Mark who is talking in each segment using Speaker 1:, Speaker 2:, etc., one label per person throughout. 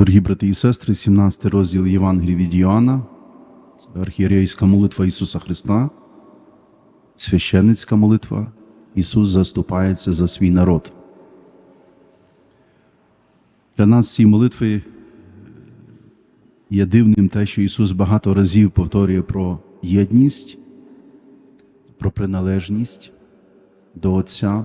Speaker 1: Дорогі брати і сестри, 17 розділ Євангелії від Йоанна, це архієрейська молитва Ісуса Христа, священницька молитва. Ісус заступається за свій народ. Для нас ці молитви є дивним те, що Ісус багато разів повторює про єдність, про приналежність до Отця,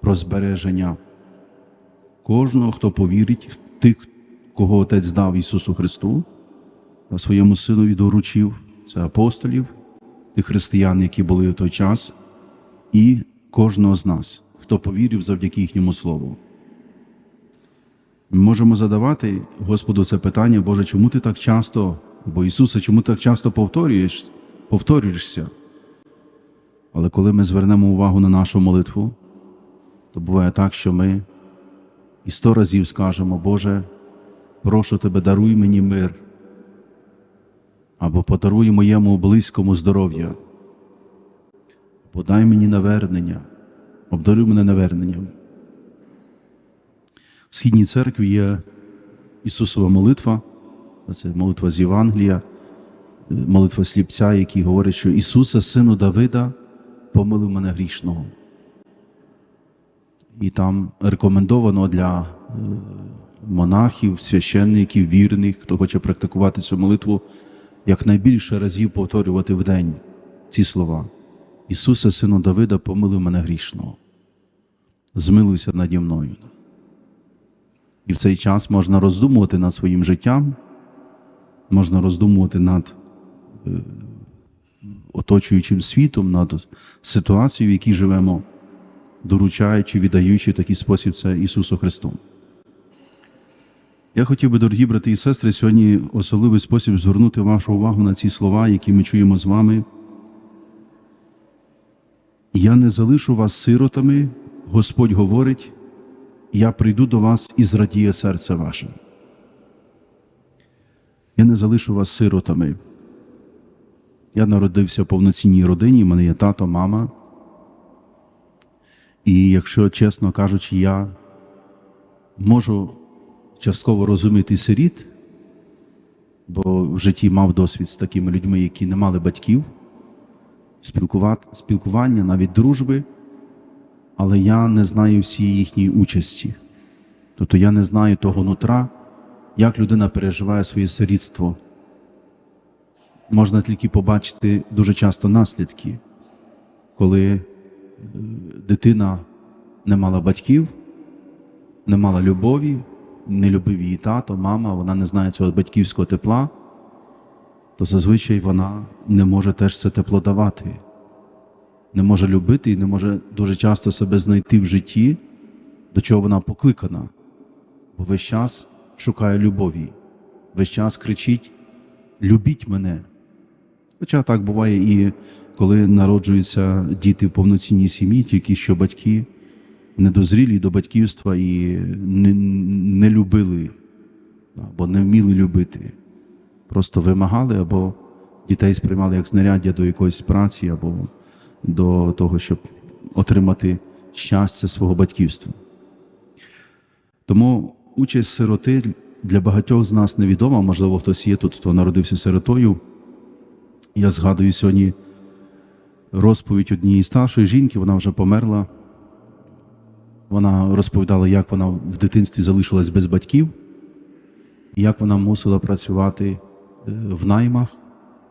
Speaker 1: про збереження кожного, хто повірить, тих, кого Отець дав Ісусу Христу, а своєму Синові доручив, це апостолів, тих християн, які були в той час, і кожного з нас, хто повірив завдяки їхньому Слову. Ми можемо задавати Господу це питання, Боже, чому ти так часто, бо Ісусе, чому ти так часто повторюєш, повторюєшся? Але коли ми звернемо увагу на нашу молитву, то буває так, що ми і сто разів скажемо, Боже, прошу Тебе, даруй мені мир, або подаруй моєму близькому здоров'я, подай мені навернення, обдаруй мене наверненням. В Східній церкві є Ісусова молитва, це молитва з Євангелія, молитва сліпця, який говорить, що Ісусе, сину Давида, помилуй мене грішного. І там рекомендовано для е, монахів, священників, вірних, хто хоче практикувати цю молитву, якнайбільше разів повторювати в день ці слова. Ісусе, сину Давида, помилуй мене грішного. Змилуйся наді мною. І в цей час можна роздумувати над своїм життям, можна роздумувати над е, оточуючим світом, над ситуацією, в якій живемо, доручаючи, віддаючи такий спосіб це Ісусу Христу. Я хотів би, дорогі брати і сестри, сьогодні особливий спосіб звернути вашу увагу на ці слова, які ми чуємо з вами. Я не залишу вас сиротами, Господь говорить, я прийду до вас і зрадіє серце ваше. Я не залишу вас сиротами. Я народився в повноцінній родині, в мене є тато, мама. І якщо чесно кажучи, я можу частково розуміти сиріт, бо в житті мав досвід з такими людьми, які не мали батьків, спілкування, навіть дружби, але я не знаю всієї їхньої участі. Тобто я не знаю того нутра, як людина переживає своє сирітство. Можна тільки побачити дуже часто наслідки, коли дитина не мала батьків, не мала любові, не любив її тато, мама, вона не знає цього батьківського тепла, то зазвичай вона не може теж це тепло давати, не може любити і не може дуже часто себе знайти в житті, до чого вона покликана, бо весь час шукає любові, весь час кричить: Любіть мене. Хоча так буває і коли народжуються діти в повноцінній сім'ї, тільки що батьки недозрілі до батьківства і не, не любили або не вміли любити. Просто вимагали або дітей сприймали як знаряддя до якоїсь праці, або до того, щоб отримати щастя свого батьківства. Тому участь сироти для багатьох з нас невідома, можливо, хтось є тут, хто народився сиротою. Я згадую сьогодні розповідь однієї старшої жінки, вона вже померла. Вона розповідала, як вона в дитинстві залишилась без батьків, як вона мусила працювати е, в наймах,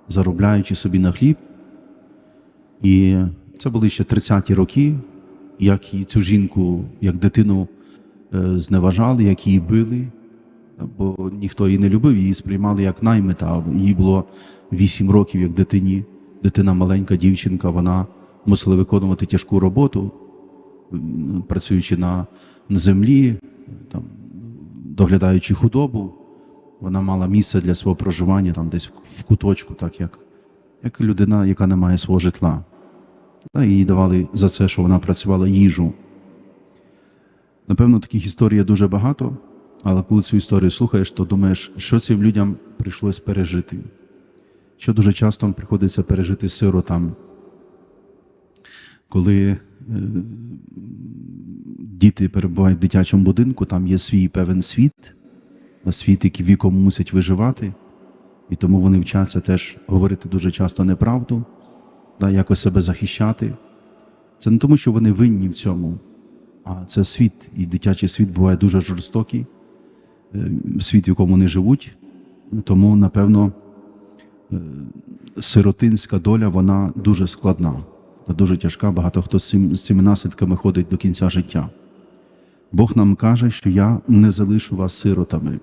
Speaker 1: заробляючи собі на хліб. І це були ще 30-ті роки, як і цю жінку, як дитину е, зневажали, як її били, бо ніхто її не любив, її сприймали як наймита. Їй було 8 років, як дитині. Дитина маленька дівчинка, вона мусила виконувати тяжку роботу, працюючи на, землі, там, доглядаючи худобу. Вона мала місце для свого проживання там десь в куточку, так як, як людина, яка не має свого житла. Та їй давали за це, що вона працювала їжу. Напевно, таких історій дуже багато, але коли цю історію слухаєш, то думаєш, що цим людям прийшлось пережити. Що дуже часто приходиться пережити сиротам, коли е, діти перебувають в дитячому будинку, там є свій певен світ, на світ, які віком мусять виживати, і тому вони вчаться теж говорити дуже часто неправду, да, якось себе захищати. Це не тому, що вони винні в цьому, а це світ, і дитячий світ буває дуже жорстокий, світ, в якому вони живуть. Тому, напевно, е, сиротинська доля вона дуже складна, та дуже тяжка. Багато хто з цим- з цими наслідками ходить до кінця життя. Бог нам каже, що я не залишу вас сиротами.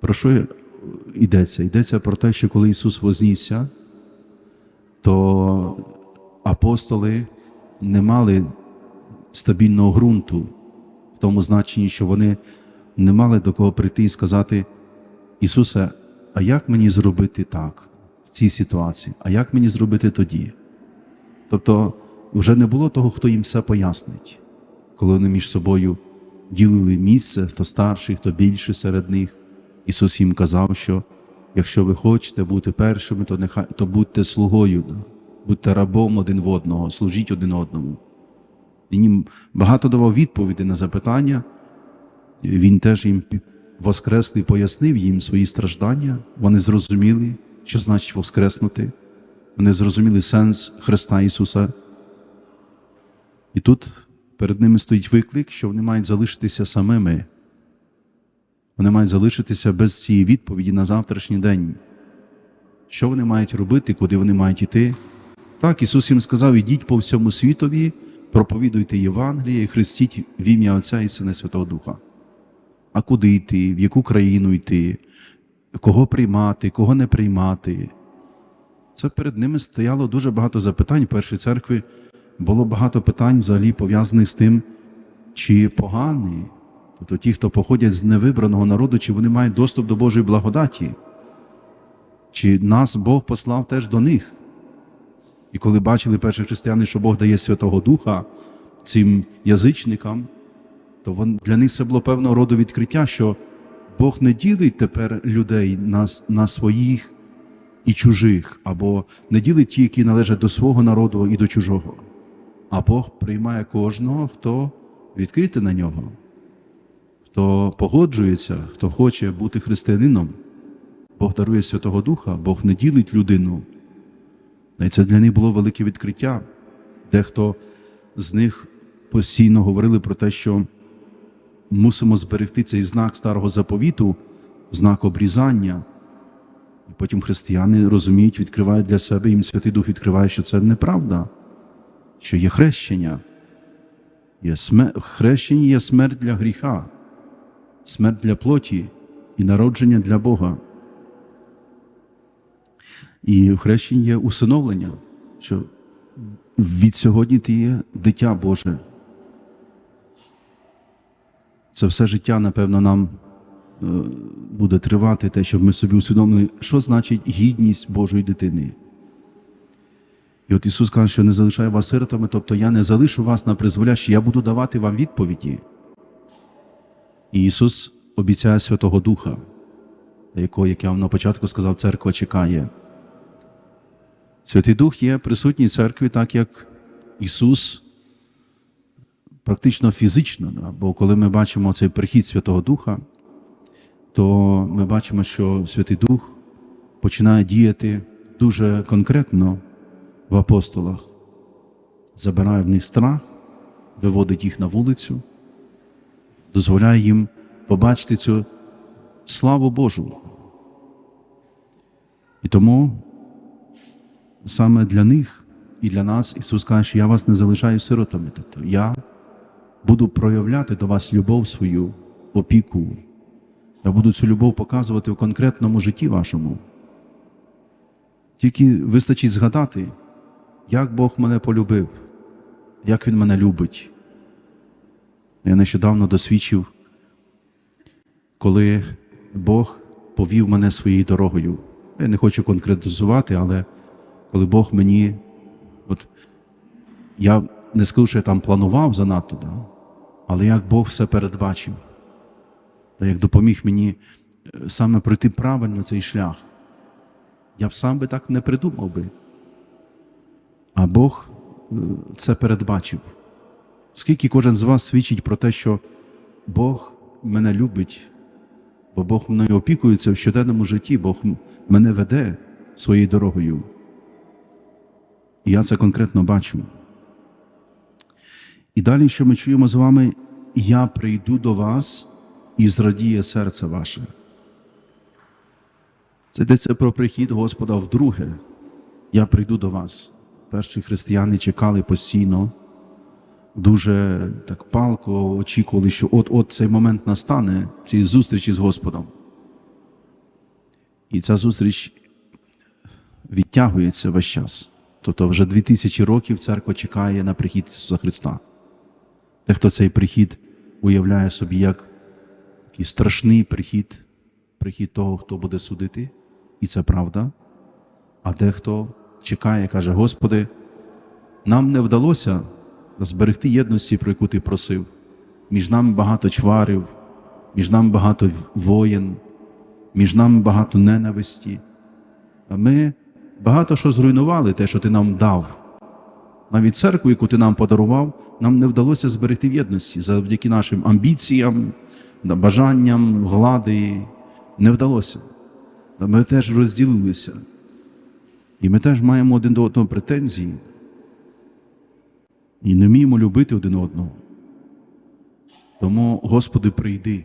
Speaker 1: Про що йдеться? Йдеться про те, що коли Ісус вознісся, то апостоли не мали стабільного ґрунту в тому значенні, що вони не мали до кого прийти і сказати: Ісусе, а як мені зробити так в цій ситуації? А як мені зробити тоді? Тобто вже не було того, хто їм все пояснить, коли вони між собою ділили місце, хто старший, хто більший серед них. Ісус їм казав, що якщо ви хочете бути першими, то нехай то будьте слугою, будьте рабом один в одного, служіть один одному. Він їм багато давав відповіді на запитання. Він теж їм пі- воскреслий пояснив їм свої страждання. Вони зрозуміли, що значить воскреснути. Вони зрозуміли сенс Христа Ісуса. І тут перед ними стоїть виклик, що вони мають залишитися самими. Вони мають залишитися без цієї відповіді на завтрашній день. Що вони мають робити, куди вони мають йти? Так, Ісус їм сказав: ідіть по всьому світові, проповідуйте Євангеліє і хрестіть в ім'я Отця і Сина Святого Духа. А куди йти, в яку країну йти, кого приймати, кого не приймати. Це перед ними стояло дуже багато запитань. В першій церкві було багато питань взагалі пов'язаних з тим, чи погані, тобто ті, хто походять з невибраного народу, чи вони мають доступ до Божої благодаті, чи нас Бог послав теж до них. І коли бачили перші християни, що Бог дає Святого Духа цим язичникам, то для них це було певного роду відкриття, що Бог не ділить тепер людей на, на своїх і чужих, або не ділить ті, які належать до свого народу і до чужого. А Бог приймає кожного, хто відкритий на нього, хто погоджується, хто хоче бути християнином. Бог дарує Святого Духа, Бог не ділить людину. І це для них було велике відкриття. Дехто з них постійно говорили про те, що мусимо зберегти цей знак старого заповіту, знак обрізання. І потім християни розуміють, відкривають для себе, їм Святий Дух відкриває, що це неправда, що є хрещення. Є смер... Хрещення є смерть для гріха, смерть для плоті і народження для Бога. І в хрещенні є усиновлення, що від сьогодні ти є дитя Боже. Це все життя, напевно, нам е, буде тривати, те, щоб ми собі усвідомили, що значить гідність Божої дитини. І от Ісус каже, що не залишаю вас сиротами, тобто я не залишу вас на призволяще, я буду давати вам відповіді. І Ісус обіцяє Святого Духа, якого, як я вам на початку сказав, церква чекає. Святий Дух є присутній церкві, так як Ісус практично фізично. Бо коли ми бачимо цей прихід Святого Духа, то ми бачимо, що Святий Дух починає діяти дуже конкретно в апостолах, забирає в них страх, виводить їх на вулицю, дозволяє їм побачити цю славу Божу. І тому саме для них і для нас Ісус каже, що я вас не залишаю сиротами. Тобто я буду проявляти до вас любов свою, опіку. Я буду цю любов показувати в конкретному житті вашому. Тільки вистачить згадати, як Бог мене полюбив, як Він мене любить. Я нещодавно досвідчив, коли Бог повів мене своєю дорогою. Я не хочу конкретизувати, але коли Бог мені, от я не скажу, що я там планував занадто, да? Але як Бог все передбачив, та як допоміг мені е, саме пройти правильно цей шлях. Я б сам би так не придумав би. А Бог е, це передбачив. Скільки кожен з вас свідчить про те, що Бог мене любить, Бо Бог мною опікується в щоденному житті, Бог мене веде своєю дорогою. І я це конкретно бачу. І далі, що ми чуємо з вами, я прийду до вас і зрадіє серце ваше. Це йдеться про прихід Господа вдруге. Я прийду до вас. Перші християни чекали постійно, дуже так палко очікували, що от-от цей момент настане, цієї зустрічі з Господом. І ця зустріч відтягується весь час. Тобто вже дві тисячі років церква чекає на прихід Ісуса Христа. Дехто цей прихід уявляє собі як такий страшний прихід, прихід того, хто буде судити, і це правда. А дехто чекає, каже: Господи, нам не вдалося зберегти єдності, про яку ти просив. Між нами багато чварів, між нами багато воєн, між нами багато ненависті. А ми багато що зруйнували, те, що ти нам дав. Навіть церкву, яку ти нам подарував, нам не вдалося зберегти в єдності завдяки нашим амбіціям, бажанням, влади. Не вдалося. Ми теж розділилися. І ми теж маємо один до одного претензії. І не вміємо любити один одного. Тому, Господи, прийди.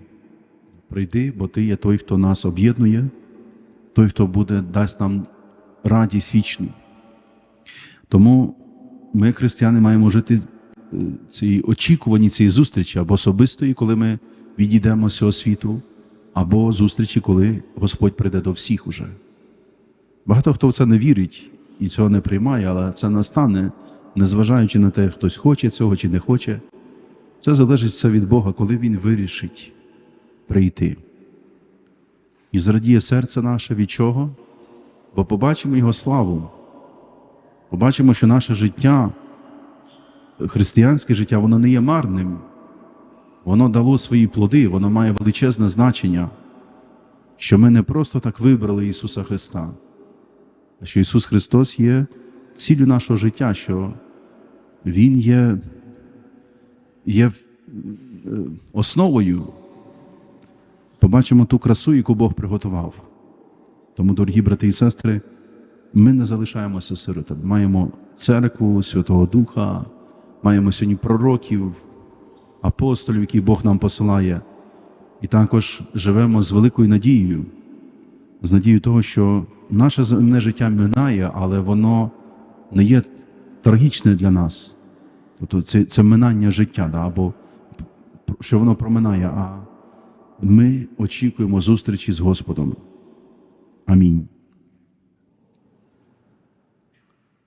Speaker 1: Прийди, бо Ти є той, хто нас об'єднує, той, хто буде, дасть нам радість вічну. Тому ми, християни, маємо жити е, цій очікуванні цієї зустрічі або особистої, коли ми відійдемо з цього світу, або зустрічі, коли Господь прийде до всіх уже. Багато хто в це не вірить і цього не приймає, але це настане, незважаючи на те, хтось хоче цього чи не хоче. Це залежить все від Бога, коли Він вирішить прийти. І зрадіє серце наше від чого? Бо побачимо Його славу. Побачимо, що наше життя, християнське життя, воно не є марним. Воно дало свої плоди, воно має величезне значення, що ми не просто так вибрали Ісуса Христа, а що Ісус Христос є ціллю нашого життя, що Він є, є е, основою. Побачимо ту красу, яку Бог приготував. Тому, дорогі брати і сестри, ми не залишаємося сиротами. Маємо церкву Святого Духа, маємо сьогодні пророків, апостолів, які Бог нам посилає, і також живемо з великою надією, з надією того, що наше земне життя минає, але воно не є трагічне для нас. Тобто це, це минання життя, да, або що воно проминає, а ми очікуємо зустрічі з Господом. Амінь.